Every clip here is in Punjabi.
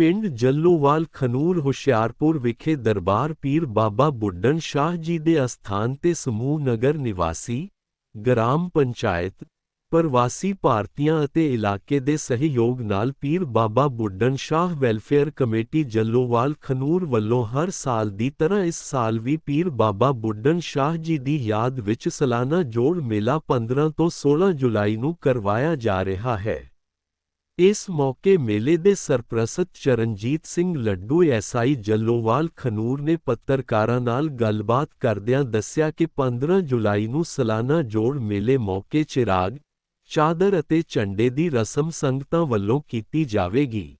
ਪਿੰਡ ਜੱਲੋਵਾਲ ਖਨੂਰ ਹੁਸ਼ਿਆਰਪੁਰ ਵਿਖੇ ਦਰਬਾਰ ਪੀਰ ਬਾਬਾ ਬੁੱਢਨ ਸ਼ਾਹ ਜੀ ਦੇ ਅਸਥਾਨ ਤੇ ਸਮੂਹ ਨਗਰ ਨਿਵਾਸੀ, ਗ੍ਰਾਮ ਪੰਚਾਇਤ, ਪ੍ਰਵਾਸੀ ਭਾਰਤੀਆਂ ਅਤੇ ਇਲਾਕੇ ਦੇ ਸਹਿਯੋਗ ਨਾਲ ਪੀਰ ਬਾਬਾ ਬੁੱਢਣ ਸ਼ਾਹ ਵੈਲਫੇਅਰ ਕਮੇਟੀ ਜੱਲੋਵਾਲ ਖਨੂਰ ਵੱਲੋਂ ਹਰ ਸਾਲ ਦੀ ਤਰ੍ਹਾਂ ਇਸ ਸਾਲ ਵੀ ਪੀਰ ਬਾਬਾ ਬੁੱਢਨ ਸ਼ਾਹ ਜੀ ਦੀ ਯਾਦ ਵਿੱਚ ਸਾਲਾਨਾ ਜੋੜ ਮੇਲਾ 15 ਤੋਂ 16 ਜੁਲਾਈ ਨੂੰ ਕਰਵਾਇਆ ਜਾ ਰਿਹਾ ਹੈ। ਇਸ ਮੌਕੇ ਮੇਲੇ ਦੇ ਸਰਪ੍ਰਸਤ ਚਰਨਜੀਤ ਸਿੰਘ ਲੱਡੂ ਐਸਆਈ ਜੱਲੋਵਾਲ ਖਨੂਰ ਨੇ ਪੱਤਰਕਾਰਾਂ ਨਾਲ ਗੱਲਬਾਤ ਕਰਦਿਆਂ ਦੱਸਿਆ ਕਿ 15 ਜੁਲਾਈ ਨੂੰ ਸਾਲਾਨਾ ਜੋੜ ਮੇਲੇ ਮੌਕੇ ਚਿਰਾਗ ਚਾਦਰ ਅਤੇ ਝੰਡੇ ਦੀ ਰਸਮ ਸੰਗਤਾਂ ਵੱਲੋਂ ਕੀਤੀ ਜਾਵੇਗੀ।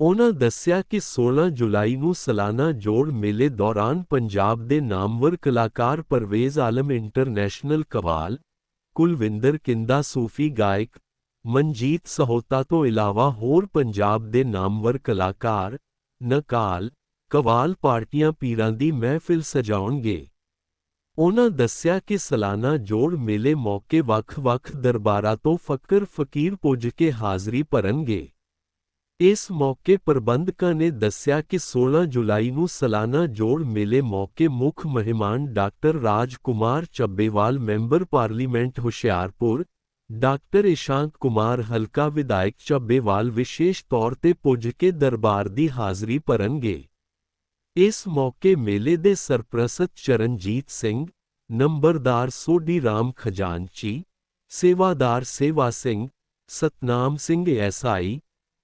ਉਹਨਾਂ ਦੱਸਿਆ ਕਿ 16 ਜੁਲਾਈ ਨੂੰ ਸਾਲਾਨਾ ਜੋੜ ਮੇਲੇ ਦੌਰਾਨ ਪੰਜਾਬ ਦੇ ਨਾਮਵਰ ਕਲਾਕਾਰ ਪਰਵੇਜ਼ ਆਲਮ ਇੰਟਰਨੈਸ਼ਨਲ ਕਵਾਲ, ਕੁਲਵਿੰਦਰ ਕਿੰਦਾ ਸੂਫੀ ਗਾਇਕ ਮਨਜੀਤ ਸਹੋਤਾ ਤੋਂ ਇਲਾਵਾ ਹੋਰ ਪੰਜਾਬ ਦੇ ਨਾਮਵਰ ਕਲਾਕਾਰ, ਨਕਾਲ, ਕਵਾਲ ਪਾਰਟੀਆਂ ਪੀਰਾਂ ਦੀ ਮਹਿਫਿਲ ਸਜਾਉਣਗੇ। ਉਹਨਾਂ ਦੱਸਿਆ ਕਿ ਸਾਲਾਨਾ ਜੋੜ ਮੇਲੇ ਮੌਕੇ ਵੱਖ-ਵੱਖ ਦਰਬਾਰਾਂ ਤੋਂ ਫਕਰ ਫਕੀਰ ਪੁੱਜ ਕੇ ਹਾਜ਼ਰੀ ਭਰਨਗੇ। ਇਸ ਮੌਕੇ ਪ੍ਰਬੰਧਕਾਂ ਨੇ ਦੱਸਿਆ ਕਿ 16 ਜੁਲਾਈ ਨੂੰ ਸਾਲਾਨਾ ਜੋੜ ਮੇਲੇ ਮੌਕੇ ਮੁੱਖ ਮਹਿਮਾਨ doctor Raj Kumar Chabbewal, member parliament Hoshiarpur doctor Ishank Kumar ਹਲਕਾ ਵਿਧਾਇਕ ਚੱਬੇਵਾਲ ਵਿਸ਼ੇਸ਼ ਤੌਰ ਤੇ ਪੁੱਜ ਕੇ ਦਰਬਾਰ ਦੀ ਹਾਜ਼ਰੀ ਭਰਨਗੇ ਇਸ ਮੌਕੇ ਮੇਲੇ ਦੇ ਸਰਪ੍ਰਸਤ ਚਰਨਜੀਤ ਸਿੰਘ ਨੰਬਰਦਾਰ ਸੋਢੀ ਰਾਮ ਖਜ਼ਾਨਚੀ ਸੇਵਾਦਾਰ ਸੇਵਾ ਸਿੰਘ ਸਤਨਾਮ ਸਿੰਘ ਐਸਆਈ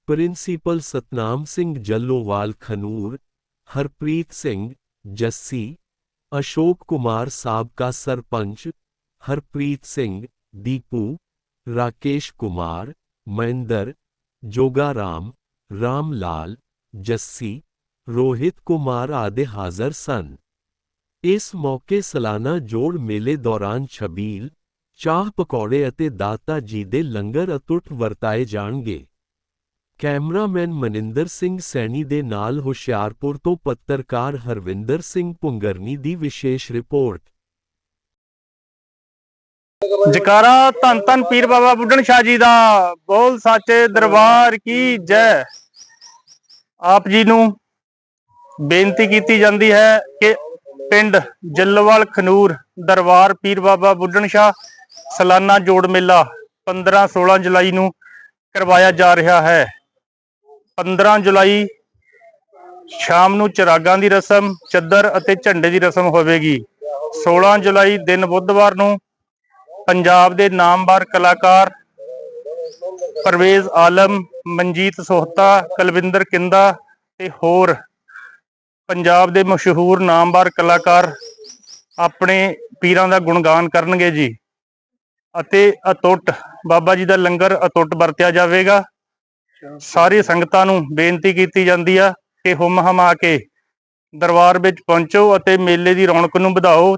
ਪ੍ਰਿੰਸੀਪਲ ਸਤਨਾਮ ਸਿੰਘ ਜੱਲੋਵਾਲ ਖਨੂਰ ਹਰਪ੍ਰੀਤ ਸਿੰਘ ਜੱਸੀ ਅਸ਼ੋਕ ਕੁਮਾਰ ਸਾਬਕਾ ਸਰਪੰਚ ਹਰਪ੍ਰੀਤ ਸਿੰਘ ਦੀਪੂ ਰਾਕੇਸ਼ ਕੁਮਾਰ ਮਹਿੰਦਰ ਜੋਗਾ ਰਾਮ ਰਾਮ ਲਾਲ ਜੱਸੀ ਰੋਹਿਤ ਕੁਮਾਰ ਆਦਿ ਹਾਜ਼ਰ ਸਨ ਇਸ ਮੌਕੇ ਸਾਲਾਨਾ ਜੋੜ ਮੇਲੇ ਦੌਰਾਨ ਛਬੀਲ ਚਾਹ ਪਕੌੜੇ ਅਤੇ ਦਾਤਾ ਜੀ ਦੇ ਲੰਗਰ ਅਤੁੱਟ ਵਰਤਾਏ ਜਾਣਗੇ ਕੈਮਰਾਮੈਨ ਮਨਿੰਦਰ ਸਿੰਘ ਸੈਣੀ ਦੇ ਨਾਲ ਹੁਸ਼ਿਆਰਪੁਰ ਤੋਂ ਪੱਤਰਕਾਰ ਹਰਵਿੰਦਰ ਸਿੰਘ ਪੁੰਗਰਨੀ ਦੀ ਵਿਸ਼ੇਸ਼ ਰਿਪੋਰਟ ਜਕਾਰਾ ਧੰਨ ਧੰਨ ਪੀਰ ਬਾਬਾ ਬੁੱਢਣ ਸ਼ਾਹ ਜੀ ਦਾ ਬੋਲ ਸਾਚੇ ਦਰਬਾਰ ਕੀ ਜੈ। ਆਪ ਜੀ ਨੂੰ ਬੇਨਤੀ ਕੀਤੀ ਜਾਂਦੀ ਹੈ ਕਿ ਪਿੰਡ ਜੱਲਵਾਲ ਖਨੂਰ ਦਰਬਾਰ ਪੀਰ ਬਾਬਾ ਬੁੱਢਣ ਸ਼ਾਹ ਸਾਲਾਨਾ ਜੋੜ ਮੇਲਾ 15 16 ਜੁਲਾਈ ਨੂੰ ਕਰਵਾਇਆ ਜਾ ਰਿਹਾ ਹੈ। 15 ਜੁਲਾਈ ਸ਼ਾਮ ਨੂੰ ਚਿਰਾਗਾਂ ਦੀ ਰਸਮ, ਚੱਦਰ ਅਤੇ ਝੰਡੇ ਦੀ ਰਸਮ ਹੋਵੇਗੀ। 16 ਜੁਲਾਈ ਦਿਨ ਬੁੱਧਵਾਰ ਨੂੰ ਪੰਜਾਬ ਦੇ ਨਾਮਵਰ ਕਲਾਕਾਰ ਪਰਵੇਜ਼ ਆਲਮ, ਮਨਜੀਤ ਸੋਹਤਾ, ਕਲਵਿੰਦਰ ਕਿੰਦਾ ਤੇ ਹੋਰ ਪੰਜਾਬ ਦੇ ਮਸ਼ਹੂਰ ਨਾਮਵਰ ਕਲਾਕਾਰ ਆਪਣੇ ਪੀਰਾਂ ਦਾ ਗੁਣਗਾਨ ਕਰਨਗੇ ਜੀ। ਅਤੇ ਅਟੁੱਟ ਬਾਬਾ ਜੀ ਦਾ ਲੰਗਰ ਅਟੁੱਟ ਵਰਤਿਆ ਜਾਵੇਗਾ। ਸਾਰੀ ਸੰਗਤਾਂ ਨੂੰ ਬੇਨਤੀ ਕੀਤੀ ਜਾਂਦੀ ਆ ਕਿ ਹੁਮ ਹਮਾ ਕੇ ਦਰਬਾਰ ਵਿੱਚ ਪਹੁੰਚੋ ਅਤੇ ਮੇਲੇ ਦੀ ਰੌਣਕ ਨੂੰ ਵਧਾਓ।